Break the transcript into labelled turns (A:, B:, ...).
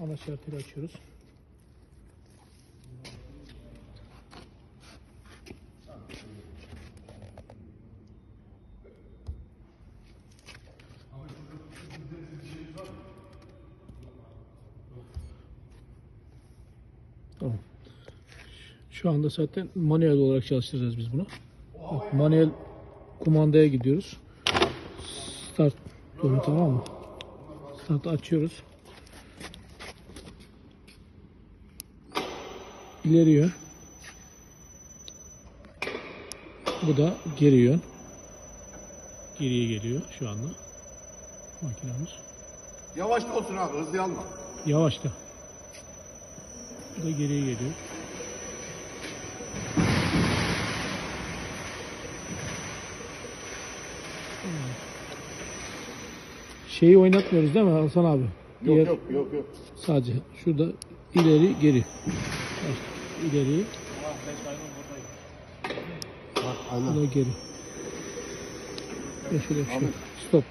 A: ana şartıyla açıyoruz. Tamam. Şu anda zaten manuel olarak çalıştıracağız biz bunu. Bak, manuel kumandaya gidiyoruz. Start diyorum tamam mı? Start açıyoruz. İleri yön. Bu da geri yön. Geriye geliyor şu anda. Makinamız.
B: Yavaş da olsun abi hızlı alma.
A: Yavaş da. Bu da geriye geliyor. Şeyi oynatmıyoruz değil mi Hasan abi?
B: Yok
A: Diğer-
B: yok yok yok.
A: Sadece şurada ileri geri. Bak, ileri bu
B: aynen.
A: da geri. Şey. Stop.